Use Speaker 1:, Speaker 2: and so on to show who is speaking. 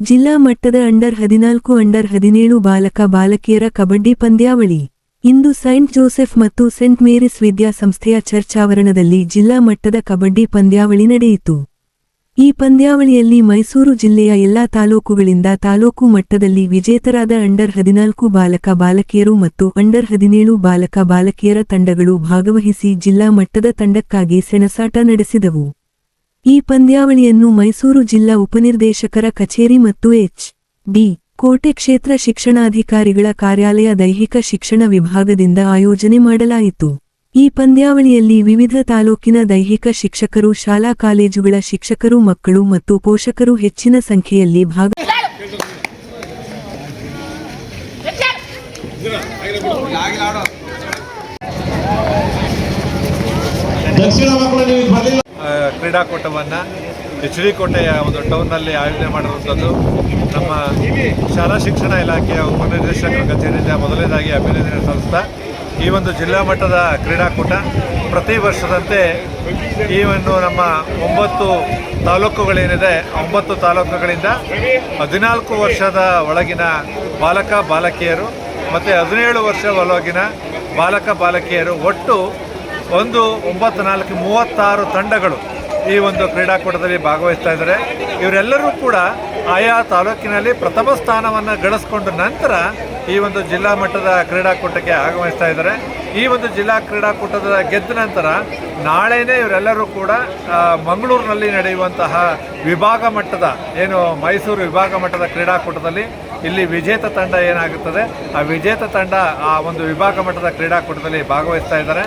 Speaker 1: ಜಿಲ್ಲಾ ಮಟ್ಟದ ಅಂಡರ್ ಹದಿನಾಲ್ಕು, ಅಂಡರ್ ಹದಿನೇಳು ಬಾಲಕ, ಬಾಲಕಿಯರ ಕಬಡ್ಡಿ ಪಂದ್ಯಾವಳಿ. ಇಂದು ಸೈಂಟ್ ಜೋಸೆಫ್ ಮತ್ತು ಸೆಂಟ್ ಮೇರಿಸ್ ವಿದ್ಯಾಸಂಸ್ಥೆಯ ಚರ್ಚ್ ಆವರಣದಲ್ಲಿ ಜಿಲ್ಲಾ ಮಟ್ಟದ ಕಬಡ್ಡಿ ಪಂದ್ಯಾವಳಿ ನಡೆಯಿತು. ಈ ಪಂದ್ಯಾವಳಿಯಲ್ಲಿ ಮೈಸೂರು ಜಿಲ್ಲೆಯ ಎಲ್ಲಾ ತಾಲೂಕುಗಳಿಂದ ತಾಲೂಕು ಮಟ್ಟದಲ್ಲಿ ವಿಜೇತರಾದ ಅಂಡರ್ ಹದಿನಾಲ್ಕು ಬಾಲಕ, ಬಾಲಕಿಯರು ಮತ್ತು ಅಂಡರ್ ಹದಿನೇಳು ಬಾಲಕ, ಬಾಲಕಿಯರ ತಂಡಗಳು ಭಾಗವಹಿಸಿ ಜಿಲ್ಲಾ ಮಟ್ಟದ ತಂಡಕ್ಕಾಗಿ ಸೆಣಸಾಟ ನಡೆಸಿದವು. ಈ ಪಂದ್ಯಾವಳಿಯನ್ನು ಮೈಸೂರು ಜಿಲ್ಲಾ ಉಪನಿರ್ದೇಶಕರ ಕಚೇರಿ ಮತ್ತು ಎಚ್. ಡಿ ಕೋಟೆ ಕ್ಷೇತ್ರ ಶಿಕ್ಷಣಾಧಿಕಾರಿಗಳ ಕಾರ್ಯಾಲಯ ದೈಹಿಕ ಶಿಕ್ಷಣ ವಿಭಾಗದಿಂದ ಆಯೋಜನೆ ಮಾಡಲಾಯಿತು. ಈ ಪಂದ್ಯಾವಳಿಯಲ್ಲಿ ವಿವಿಧ ತಾಲೂಕಿನ ದೈಹಿಕ ಶಿಕ್ಷಕರು, ಶಾಲಾ ಕಾಲೇಜುಗಳ ಶಿಕ್ಷಕರು, ಮಕ್ಕಳು ಮತ್ತು ಪೋಷಕರು ಹೆಚ್ಚಿನ ಸಂಖ್ಯೆಯಲ್ಲಿ ಭಾಗ
Speaker 2: ದಕ್ಷಿಣ ಮಕ್ಕಳು ನೀವು ಇಲ್ಲಿ ಬರ್ಲಿಲ್ಲ
Speaker 3: ಆ, ಕ್ರೀಡಾಕೂಟವನ್ನು ಎಚ್ ಒಂದು ಟೌನ್ನಲ್ಲಿ ಆಯೋಜನೆ ಮಾಡಿರುವಂಥದ್ದು. ನಮ್ಮ ಶಾಲಾ ಶಿಕ್ಷಣ ಇಲಾಖೆಯ ಉಪನಿರ್ದೇಶಕರ ಕಚೇರಿಯಿಂದ ಮೊದಲನೇದಾಗಿ ಅಭಿನಂದನೆ ಸಲ್ಲಿಸ್ತಾ, ಈ ಒಂದು ಜಿಲ್ಲಾ ಮಟ್ಟದ ಕ್ರೀಡಾಕೂಟ ಪ್ರತಿ ವರ್ಷದಂತೆ ಈ ಒಂದು ನಮ್ಮ ಒಂಬತ್ತು ತಾಲೂಕುಗಳೇನಿದೆ, ಒಂಬತ್ತು ತಾಲೂಕುಗಳಿಂದ ಹದಿನಾಲ್ಕು ವರ್ಷದ ಒಳಗಿನ ಬಾಲಕ, ಬಾಲಕಿಯರು ಮತ್ತು ಹದಿನೇಳು ವರ್ಷ ಒಳಗಿನ ಬಾಲಕ, ಬಾಲಕಿಯರು ಒಟ್ಟು ಒಂದು ಒಂಬತ್ತು ನಾಲ್ಕು ಮೂವತ್ತಾರು ತಂಡಗಳು ಈ ಒಂದು ಕ್ರೀಡಾಕೂಟದಲ್ಲಿ ಭಾಗವಹಿಸ್ತಾ ಇದ್ದಾರೆ. ಇವರೆಲ್ಲರೂ ಕೂಡ ಆಯಾ ತಾಲೂಕಿನಲ್ಲಿ ಪ್ರಥಮ ಸ್ಥಾನವನ್ನು ಗಳಿಸ್ಕೊಂಡ ನಂತರ ಈ ಒಂದು ಜಿಲ್ಲಾ ಮಟ್ಟದ ಕ್ರೀಡಾಕೂಟಕ್ಕೆ ಆಗಮಿಸ್ತಾ ಇದ್ದಾರೆ. ಈ ಒಂದು ಜಿಲ್ಲಾ ಕ್ರೀಡಾಕೂಟದ ಗೆದ್ದ ನಂತರ ನಾಳೆನೇ ಇವರೆಲ್ಲರೂ ಕೂಡ ಮಂಗಳೂರಿನಲ್ಲಿ ನಡೆಯುವಂತಹ ವಿಭಾಗ ಮಟ್ಟದ, ಏನು ಮೈಸೂರು ವಿಭಾಗ ಮಟ್ಟದ ಕ್ರೀಡಾಕೂಟದಲ್ಲಿ ಇಲ್ಲಿ ವಿಜೇತ ತಂಡ ಏನಾಗುತ್ತದೆ, ಆ ವಿಜೇತ ತಂಡ ಆ ಒಂದು ವಿಭಾಗ ಮಟ್ಟದ ಕ್ರೀಡಾಕೂಟದಲ್ಲಿ ಭಾಗವಹಿಸ್ತಾ ಇದ್ದಾರೆ.